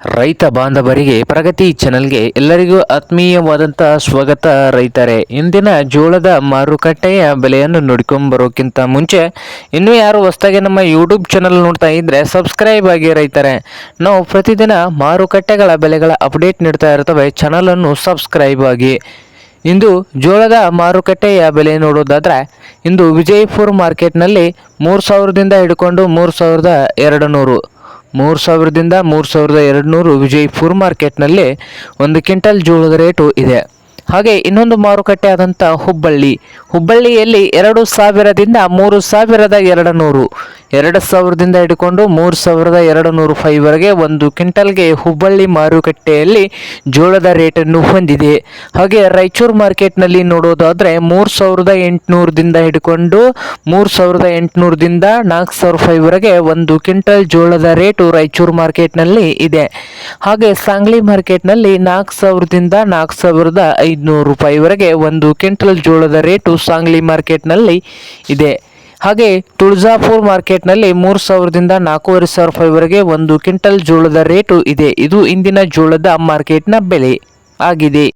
ರೈತ ಬಾಂಧವರಿಗೆ ಪ್ರಗತಿ ಚಾನೆಲ್ಗೆ ಎಲ್ಲರಿಗೂ ಆತ್ಮೀಯವಾದಂಥ ಸ್ವಾಗತ. ರೈತರೇ, ಇಂದಿನ ಜೋಳದ ಮಾರುಕಟ್ಟೆಯ ಬೆಲೆಯನ್ನು ನೋಡ್ಕೊಂಬರೋಕ್ಕಿಂತ ಮುಂಚೆ ಇನ್ನೂ ಯಾರು ಹೊಸದಾಗಿ ನಮ್ಮ ಯೂಟ್ಯೂಬ್ ಚಾನಲ್ ನೋಡ್ತಾ ಇದ್ದರೆ ಸಬ್ಸ್ಕ್ರೈಬ್ ಆಗಿ ರೈತರೆ. ನಾವು ಪ್ರತಿದಿನ ಮಾರುಕಟ್ಟೆಗಳ ಬೆಲೆಗಳ ಅಪ್ಡೇಟ್ ನೀಡ್ತಾ ಇರ್ತವೆ. ಚಾನಲನ್ನು ಸಬ್ಸ್ಕ್ರೈಬ್ ಆಗಿ. ಇಂದು ಜೋಳದ ಮಾರುಕಟ್ಟೆಯ ಬೆಲೆ ನೋಡೋದಾದರೆ, ಇಂದು ವಿಜಯಪುರ ಮಾರ್ಕೆಟ್ನಲ್ಲಿ ಮೂರು ಸಾವಿರದಿಂದ ಹಿಡ್ಕೊಂಡು ಮೂರು ಸಾವಿರದ ಎರಡು ನೂರು ಮೂರು ಸಾವಿರದಿಂದ ಮೂರು ಸಾವಿರದ ಎರಡು ನೂರು ವಿಜಯಪುರ ಮಾರ್ಕೆಟ್ನಲ್ಲಿ ಒಂದು ಕ್ವಿಂಟಲ್ ಜೋಳದ ರೇಟು ಇದೆ. ಹಾಗೆ ಇನ್ನೊಂದು ಮಾರುಕಟ್ಟೆ ಆದಂಥ ಹುಬ್ಬಳ್ಳಿ. ಹುಬ್ಬಳ್ಳಿಯಲ್ಲಿ ಎರಡು ಸಾವಿರದಿಂದ ಮೂರು ಸಾವಿರದ ಎರಡು ನೂರು ಎರಡು ಸಾವಿರದಿಂದ ಹಿಡ್ಕೊಂಡು ಮೂರು ಸಾವಿರದ ಎರಡು ನೂರು ಫೈವರೆಗೆ ಒಂದು ಕ್ವಿಂಟಲ್ಗೆ ಹುಬ್ಬಳ್ಳಿ ಮಾರುಕಟ್ಟೆಯಲ್ಲಿ ಜೋಳದ ರೇಟನ್ನು ಹೊಂದಿದೆ. ಹಾಗೆ ರಾಯಚೂರು ಮಾರ್ಕೆಟ್ನಲ್ಲಿ ನೋಡೋದಾದರೆ ಮೂರು ಸಾವಿರದ ಎಂಟುನೂರದಿಂದ ಹಿಡ್ಕೊಂಡು ಮೂರು ಸಾವಿರದ ಎಂಟುನೂರದಿಂದ ನಾಲ್ಕು ಸಾವಿರ ಫೈವರೆಗೆ ಒಂದು ಕ್ವಿಂಟಲ್ ಜೋಳದ ರೇಟು ರಾಯಚೂರು ಮಾರ್ಕೆಟ್ನಲ್ಲಿ ಇದೆ. ಹಾಗೆ ಸಾಂಗ್ಲಿ ಮಾರ್ಕೆಟ್ನಲ್ಲಿ ನಾಲ್ಕು ಸಾವಿರದಿಂದ ನಾಲ್ಕು ಸಾವಿರದ ಐದುನೂರು ರೂಪಾಯಿವರೆಗೆ ಒಂದು ಕ್ವಿಂಟಲ್ ಜೋಳದ ರೇಟು ಸಾಂಗ್ಲಿ ಮಾರ್ಕೆಟ್ನಲ್ಲಿ ಇದೆ. ಹಾಗೆ ತುಳಜಾಪುರ್ ಮಾರ್ಕೆಟ್ನಲ್ಲಿ ಮೂರು ಸಾವಿರದಿಂದ ನಾಲ್ಕೂವರೆ ಸಾವಿರ ರೂಪಾಯಿವರೆಗೆ ಒಂದು ಕ್ವಿಂಟಲ್ ಜೋಳದ ರೇಟು ಇದೆ. ಇದು ಇಂದಿನ ಜೋಳದ ಮಾರ್ಕೆಟ್ನ ಬೆಲೆ ಆಗಿದೆ.